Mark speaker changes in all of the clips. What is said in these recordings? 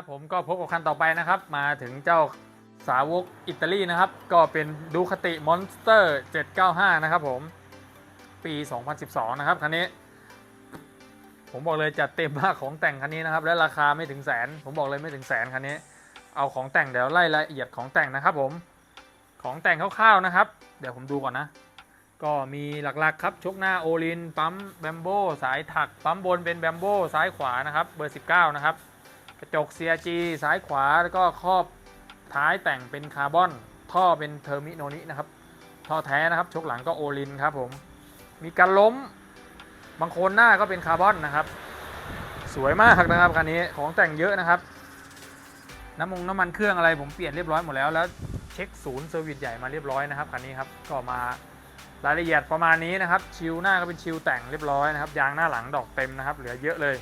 Speaker 1: ับผมก็พบกับคันต่อไปนะครับ มาถึงเจ้าสาวกอิตาลีนะครับ ก็เป็นดูคติมอนสเตอร์795 นะครับผม ปี 2012 นะครับคันนี้ ผมบอกเลยจัดเต็มมากของแต่งคันนี้นะครับ และราคาไม่ถึงแสน ผมบอกเลยไม่ถึงแสนคันนี้ เอาของแต่งเดี๋ยวไล่รายละเอียดของแต่งนะครับผม ของแต่งคร่าวๆนะครับ เดี๋ยวผมดูก่อนนะ ก็มีหลักๆครับชกหน้าโอลิน ปั๊มแบมโบสายถัก ปั๊มบนเป็นแบมโบซ้ายขวานะครับ เบอร์ 19 นะครับ กระจก CRG ซ้ายขวาแล้วก็ครอบท้ายแต่งเป็นคาร์บอนท่อเป็นเทอร์มิโนนินะครับท่อแท้นะครับชกหลังก็โอลินครับผมมีการล้มบางโคนหน้าก็เป็นคาร์บอนนะครับ สวยมากนะครับคันนี้ของแต่งเยอะนะครับ น้ำมงน้ำมันเครื่องอะไรผมเปลี่ยนเรียบร้อยหมดแล้วแล้วเช็คศูนย์เซอร์วิสใหญ่มาเรียบร้อยนะครับคันนี้ครับก็มารายละเอียดประมาณนี้นะครับ ชิวหน้าก็เป็นชิวแต่งเรียบร้อยนะครับยางหน้าหลังดอกเต็มนะครับ เหลือเยอะเลย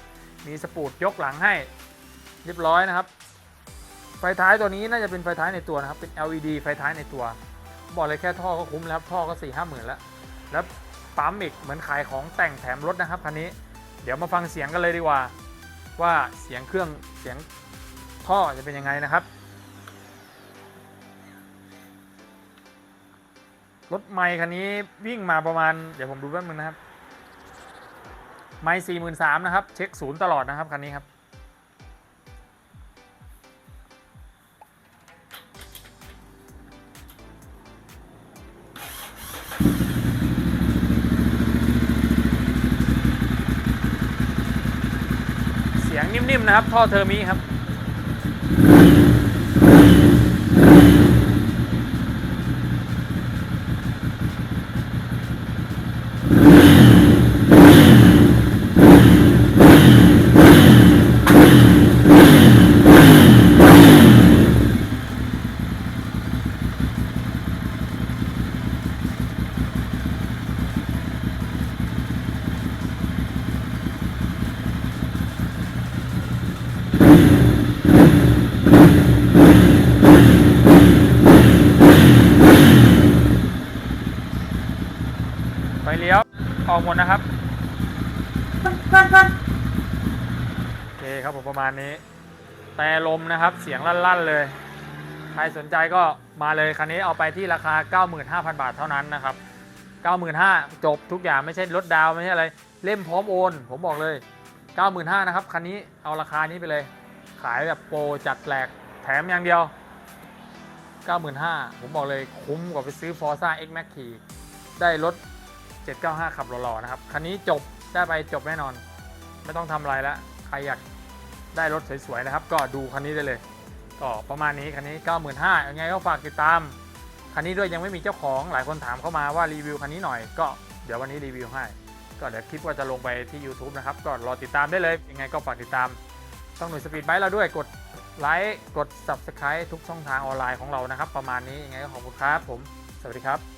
Speaker 1: มีสปูดยกหลังให้ เรียบร้อยนะครับ ไฟท้ายตัวนี้น่าจะเป็นไฟท้ายในตัวนะครับ เป็น LED ไฟท้ายในตัว บอกเลยแค่ท่อก็คุ้มแล้วครับท่อก็4ี่ห้าหมื่นแล้ว แล้วปั๊มอีกเหมือนขายของแต่งแถมรถนะครับคันนี้ เดี๋ยวมาฟังเสียงกันเลยดีกว่า ว่าเสียงเครื่องเสียงท่อจะเป็นยังไงนะครับ รถไมค์คันนี้วิ่งมาประมาณ เดี๋ยวผมดูแป๊บนึงนะครับ ไมค์สี่หมื่นสามนะครับ เช็คศูนย์ตลอดนะครับคันนี้ครับ สียงนิ่มๆนะครับ ท่อเทอร์มิครับ ไฟเลี้ยว ออกหมดนะครับโอเคครับผมประมาณนี้ แต่ลมนะครับเสียงลั่นๆเลย ใครสนใจก็มาเลยคันนี้เอาไปที่ราคา 95,000 บาทเท่านั้นนะครับ 95,000จบทุกอย่างไม่ใช่ลดดาวไม่ใช่อะไร เล่มพร้อมโอน ผมบอกเลย 95,000นะครับคันนี้เอาราคานี้ไปเลย ขายแบบโปรจัดแหลกแถมอย่างเดียว 95,000ผมบอกเลยคุ้มกว่าไปซื้อ Forza X Max ขี่ได้รถ 795 ขับหล่อๆนะครับ คันนี้จบได้ไปจบแน่นอน ไม่ต้องทำอะไรแล้วใครอยากได้รถสวยๆนะครับ ก็ดูคันนี้ได้เลย ก็ประมาณนี้คันนี้ 95,000ยังไงก็ฝากติดตาม คันนี้ด้วยยังไม่มีเจ้าของหลายคนถามเข้ามาว่ารีวิวคันนี้หน่อยก็เดี๋ยววันนี้รีวิวให้ ก็เดี๋ยวคลิปก็จะลงไปที่ YouTube นะครับ ก็รอติดตามได้เลย ยังไงก็ฝากติดตามช่องหน่วยสปีดไบค์เราด้วยกดไลค์กด Subscribe ทุกช่องทางออนไลน์ของเรานะครับ ประมาณนี้ยังไงก็ขอบคุณครับผม สวัสดีครับ